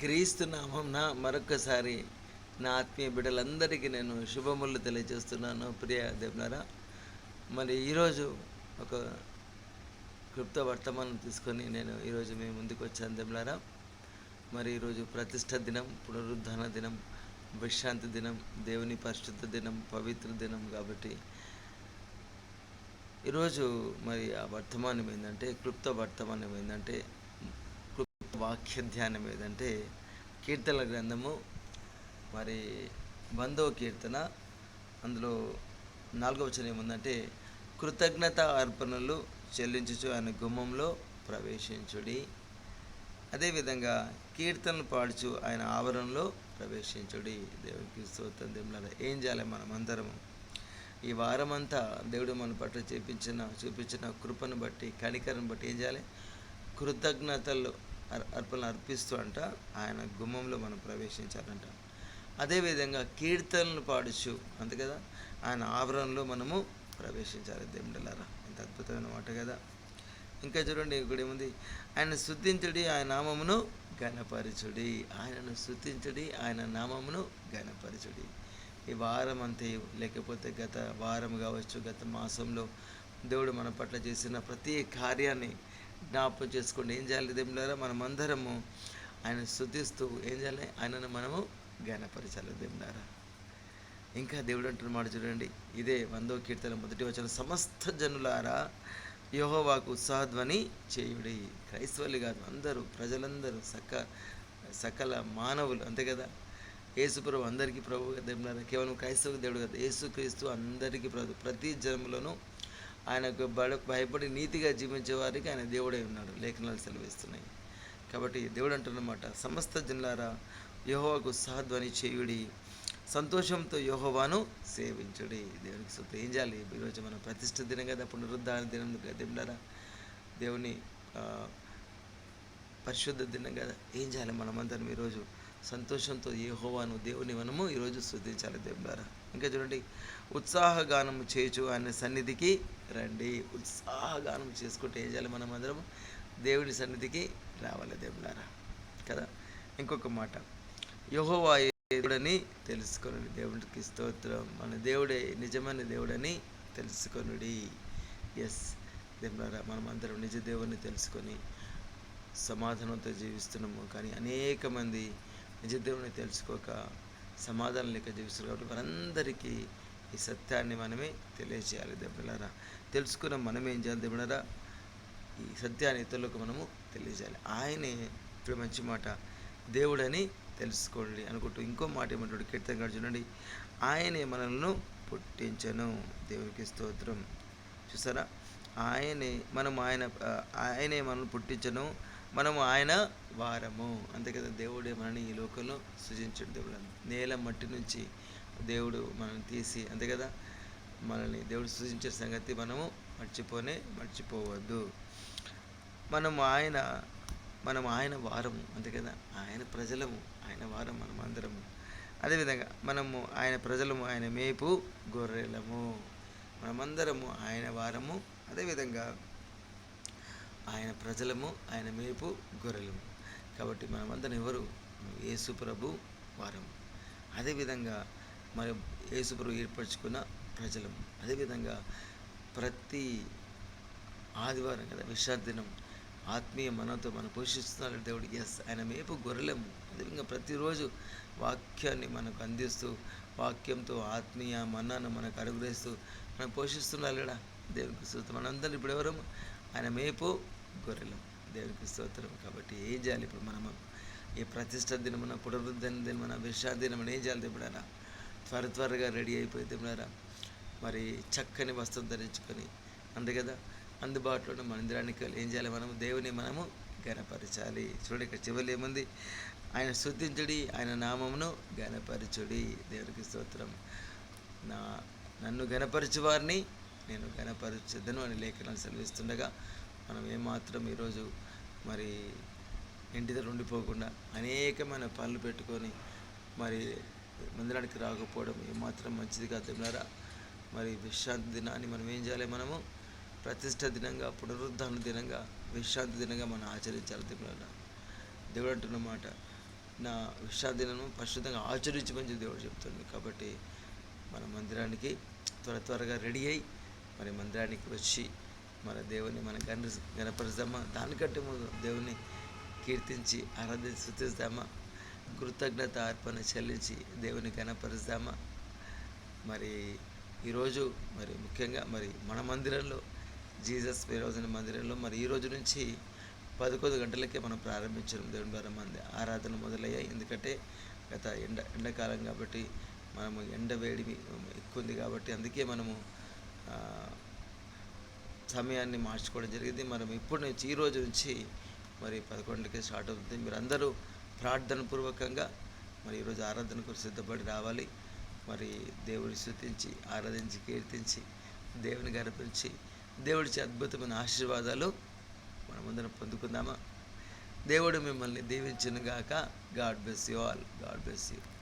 క్రీస్తు నామంన మరొకసారి నా ఆత్మీయ బిడ్డలందరికీ నేను శుభములు తెలియజేస్తున్నాను ప్రియ దేవులారా. మరి ఈరోజు ఒక క్లుప్త వర్తమానం తీసుకొని నేను ఈరోజు మీ ముందుకు వచ్చాను దేవులారా. మరి ఈరోజు ప్రతిష్ట దినం పునరుద్ధాన దినం విశ్రాంతి దినం దేవుని పరిశుద్ధ దినం పవిత్ర దినం కాబట్టి ఈరోజు మరి ఆ వర్తమానం ఏంటంటే క్లుప్త వర్తమానం ఏంటంటే వాక్య ధ్యానం ఏదంటే కీర్తన గ్రంథము మరి వందవ కీర్తన అందులో నాలుగవ వచనం ఏముందంటే కృతజ్ఞత అర్పణలు చెల్లించుచు ఆయన గుమ్మంలో ప్రవేశించుడి. అదేవిధంగా కీర్తనలు పాడుచు ఆయన ఆవరణలో ప్రవేశించుడి. దేవునికి స్తోత్రం దేవులారా ఏం చేయాలి మనం అందరము? ఈ వారమంతా దేవుడు మన పట్ల చూపించిన చూపించిన కృపను బట్టి కనికరను బట్టి ఏం చేయాలి? కృతజ్ఞతలు అర్పణలు అర్పిస్తూ అంట ఆయన గుమ్మంలో మనం ప్రవేశించాలంట. అదేవిధంగా కీర్తనలు పాడుచు అంతే కదా? ఆయన ఆవరణలో మనము ప్రవేశించాలి దేవుడలారా ఎంత అద్భుతమైన మాట కదా? ఇంకా చూడండి ఇక్కడ ఏముంది? ఆయన శుద్ధించుడి ఆయన నామమును గణపరచుడి ఆయనను శుద్ధించుడి ఆయన నామమును గణపరచుడి ఈ వారం అంతే లేకపోతే గత వారం కావచ్చు గత మాసంలో దేవుడు మన పట్ల చేసిన ప్రతి కార్యాన్ని జ్ఞాపకం చేసుకోండి. ఏం చేయాలి దేవులారా? మనమందరము ఆయన శుద్ధిస్తూ ఏం చేయాలి? ఆయనను మనము జ్ఞానపరచాలి దేవులారా. ఇంకా దేవుడు అంటున్నమాట చూడండి. ఇదే వందో కీర్తన మొదటి వచ్చిన సమస్త జనులారా యోహోవాకు ఉత్సాహధ్వని చేయుడి. క్రైస్తవులు కాదు అందరూ ప్రజలందరూ సక సకల మానవులు అంతే కదా? యేసు ప్రభు అందరికీ ప్రభు దేవుడు కేవలం క్రైస్తవ దేవుడు కదా యేసుక్రీస్తు అందరికీ ప్రభు ప్రతి జన్మలోనూ ఆయనకు బడ భయపడి నీతిగా జీవించే వారికి ఆయన దేవుడై ఉన్నాడు. లేఖనాలు సెలవిస్తున్నాయి. కాబట్టి దేవుడు అంటున్నమాట సమస్త జనులారా యెహోవాకు సహధ్వని చేయుడి. సంతోషంతో యోహోవాను సేవించుడి. దేవునికి సొంత ఏం చేయాలి? ఈరోజు మన ప్రతిష్ట దినం కదా పునరుద్ధాన దినం కదా దేవుడారా దేవుని పరిశుద్ధ దినం కదా. ఏం చేయాలి మనమందరం ఈరోజు? సంతోషంతో యెహోవాను దేవుని మనము ఈరోజు స్తుతించాలి దేవుడారా ఇంకా చూడండి ఉత్సాహగానం చేయుచు ఆయన సన్నిధికి రండి. ఉత్సాహగానం చేసుకుంటే ఏం చేయాలి మనం అందరం దేవుని సన్నిధికి రావాలి దేవులారా. కదా? ఇంకొక మాట. యెహోవా దేవుడని తెలుసుకొనుడి. దేవుడికి స్తోత్రం. మన దేవుడే నిజమైన దేవుడని తెలుసుకొనుడి. ఎస్ దేవులారా మనం అందరం నిజ దేవుని తెలుసుకొని సమాధానంతో జీవిస్తున్నాము. కానీ అనేక మంది నిజ దేవుని తెలుసుకోక సమాధానం లేక జీవిస్తున్నారు కాబట్టి మనందరికీ ఈ సత్యాన్ని మనమే తెలియజేయాలి దేవుడారా తెలుసుకున్న మనం ఏం చేయాలి దేవుడారా ఈ సత్యాన్ని ఇతరులకు మనము తెలియజేయాలి. ఆయనే ఇప్పుడు మంచి మాట. దేవుడని తెలుసుకోండి అనుకుంటూ ఇంకో మాట ఏమంటాడు? కీర్తన గారు చూడండి. ఆయనే మనల్ని పుట్టించను. దేవునికి స్తోత్రం. చూసారా? ఆయనే మనం ఆయన ఆయనే మనల్ని పుట్టించను. మనము ఆయన వారము. అంతే కదా దేవుడే మనని ఈ లోకంలో సృజించాడు దేవుడు. నేల మట్టి నుంచి దేవుడు మనల్ని తీసి అంతే కదా మనల్ని దేవుడు సృజించే సంగతి మనము మర్చిపోనే మర్చిపోవద్దు. మనము ఆయన మనం ఆయన వారము. అంతే కదా ఆయన ప్రజలము ఆయన వారం మనం అందరము. అదేవిధంగా మనము ఆయన ప్రజలము ఆయన మేపు గొర్రెలము. మనమందరము ఆయన వారము. అదేవిధంగా ఆయన ప్రజలము ఆయన మేపు గొర్రెలము. కాబట్టి మనమందరం ఎవరు? యేసు ప్రభు వారము. అదేవిధంగా మరి యేసు ప్రభు ఏర్పరచుకున్న ప్రజలము. అదేవిధంగా ప్రతి ఆదివారం కదా విశ్రాంతి దినం ఆత్మీయ మనతో మనం పోషిస్తున్నాడు దేవుడు ఎస్ ఆయన మేపు గొర్రెలము. అదేవిధంగా ప్రతిరోజు వాక్యాన్ని మనకు అందిస్తూ వాక్యంతో ఆత్మీయ మన్నాను మనకు అనుగ్రహిస్తూ మనం పోషిస్తున్నాడు కదా దేవునికి స్తోత్రం. మనందరం ఇప్పుడు ఎవరు ఆయన మేపు గొర్రెలం. దేవునికి స్తోత్రం. కాబట్టి ఏం చేయాలి ఇప్పుడు మనము ఈ ప్రతిష్ట దినమున పునరుద్ధరణ దినమున విశ్రాంతి దినమున ఏం చేయాలి దేవుడారా త్వర త్వరగా రెడీ అయిపోయి దేవుడారా మరి చక్కని వస్త్రం ధరించుకొని. అంతే కదా? అందుబాటులో ఉన్న మందిరానికి వెళ్ళి ఏం చేయాలి? మనము దేవుని మనము గణపరచాలి చూడండి ఇక్కడ చివరి ఏముంది? ఆయన శుద్ధించుడి ఆయన నామమును గణపరచుడి దేవునికి స్తోత్రం. నా నన్ను గణపరచు వారిని నేను గణపరచదను అని లేఖనాలు సెలవిస్తుండగా మనం ఏమాత్రం ఈరోజు మరి ఇంటి దగ్గర ఉండిపోకుండా అనేకమైన పనులు పెట్టుకొని మరి మందిరానికి రాకపోవడం ఏమాత్రం మంచిది కాదు తిన్నారా మరి విశ్రాంతి దినాన్ని మనం ఏం చేయాలి మనము? ప్రతిష్ట దినంగా పునరుద్ధరణ దినంగా విశ్రాంతి దినంగా మనం ఆచరించాలి దేవుడు దేవుడు అంటున్నమాట నా విశ్రాంతి దినము పరిశుద్ధంగా ఆచరించమని దేవుడు చెప్తుంది. కాబట్టి మన మందిరానికి త్వర త్వరగా రెడీ అయ్యి మరి మందిరానికి వచ్చి మన దేవుని మన గణ గణపరుస్తామా దానికంటే ముందు దేవుని కీర్తించి ఆరాధించి స్థుతిస్తామా? కృతజ్ఞత అర్పణ చెల్లించి దేవుని గణపరుస్తామా? మరి ఈరోజు మరి ముఖ్యంగా మరి మన మందిరంలో జీసస్ రోజున మందిరంలో మరి ఈ రోజు నుంచి పదకొండు గంటలకే మనం ప్రారంభించడం దేవుని ద్వారా మంది ఆరాధన మొదలయ్యాయి. ఎందుకంటే గత ఎండ ఎండాకాలం కాబట్టి మనము ఎండ వేడి ఎక్కువ ఉంది కాబట్టి అందుకే మనము సమయాన్ని మార్చుకోవడం జరిగింది. మనం ఇప్పటి నుంచి ఈ రోజు నుంచి మరి పదకొండుకే స్టార్ట్ అవుతుంది. మీరు అందరూ ప్రార్థన పూర్వకంగా మరి ఈరోజు ఆరాధనకు సిద్ధపడి రావాలి. మరి దేవుని స్థుతించి ఆరాధించి కీర్తించి దేవుని గర్పించి దేవుడిచ్చే అద్భుతమైన ఆశీర్వాదాలు మనం అందరం పొందుకుందామా? దేవుడు మిమ్మల్ని దీవించునుగాక. God bless you all. God bless you.